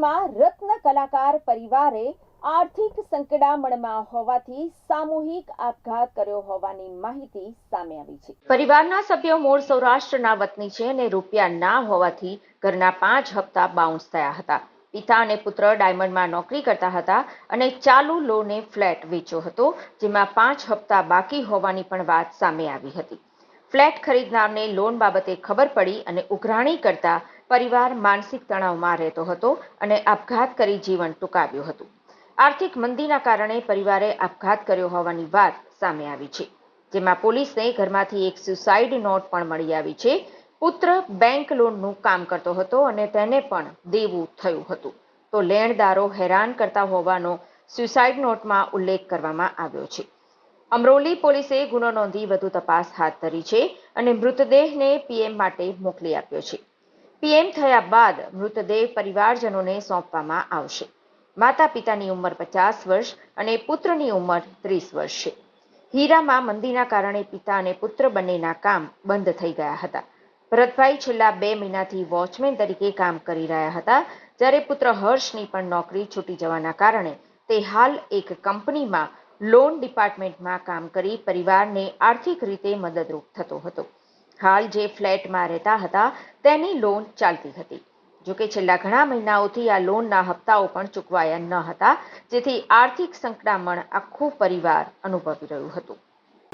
હીરામાં રત્ન કલાકાર પરિવારે આર્થિક સંકડામણમાં હોવાથી સામૂહિક આપઘાત કર્યો હોવાની માહિતી સામે આવી છે. પરિવારના સભ્યો મૂળ સૌરાષ્ટ્રના વતની છે અને રૂપિયા ના હોવાથી ઘરના પાંચ હપ્તા બાઉન્સ થયા હતા. પિતા અને પુત્ર ડાયમંડમાં નોકરી કરતા હતા અને ચાલુ લોને ફ્લેટ વેચ્યો હતો, જેમાં પાંચ હપ્તા બાકી હોવાની પણ વાત સામે આવી હતી. ફ્લેટ ખરીદનારને લોન બાબતે ખબર પડી અને ઉઘરાણી કરતા પરિવાર માનસિક તણાવમાં રહેતો હતો અને આપઘાત કરી જીવન ટૂંકાવ્યું હતું. આર્થિક મંદીના કારણે પરિવારે આપઘાત કર્યો હોવાની વાત સામે આવી છે, જેમાં પોલીસને ઘરમાંથી એક સુસાઇડ નોટ પણ મળી આવી છે. પુત્ર બેંક લોનનું કામ કરતો હતો અને તેને પણ દેવું થયું હતું. તો લેણદારો હેરાન કરતા હોવાનો સુસાઇડ નોટમાં ઉલ્લેખ કરવામાં આવ્યો છે. અમરોલી પોલીસે ગુનો નોંધી વધુ તપાસ હાથ ધરી છે અને મૃતદેહને પીએમ માટે મોકલી આપ્યો છે. પીએમ થયા બાદ મૃતદેહ પરિવારજનોને સોંપવામાં આવશે. માતા પિતાની ઉંમર પચાસ વર્ષ અને પુત્રની ઉંમર ત્રીસ વર્ષ છે. હીરામાં મંદીના કારણે પિતા અને પુત્ર બંનેના કામ બંધ થઈ ગયા હતા. ભરતભાઈ છેલ્લા બે મહિનાથી વોચમેન તરીકે કામ કરી રહ્યા હતા, જ્યારે પુત્ર હર્ષની પણ નોકરી છૂટી જવાના કારણે તે હાલ એક કંપનીમાં લોન ડિપાર્ટમેન્ટમાં કામ કરી પરિવારને આર્થિક રીતે મદદરૂપ થતો હતો. હાલ જે ફ્લેટમાં રહેતા હતા, તેની લોન ચાલતી હતી. જોકે છેલ્લા ઘણા મહિનાઓથી આ લોનના હપ્તાઓ પણ ચૂકવાયા ન હતા, જેથી આર્થિક સંકડામણ આખું પરિવાર અનુભવી રહ્યું હતું.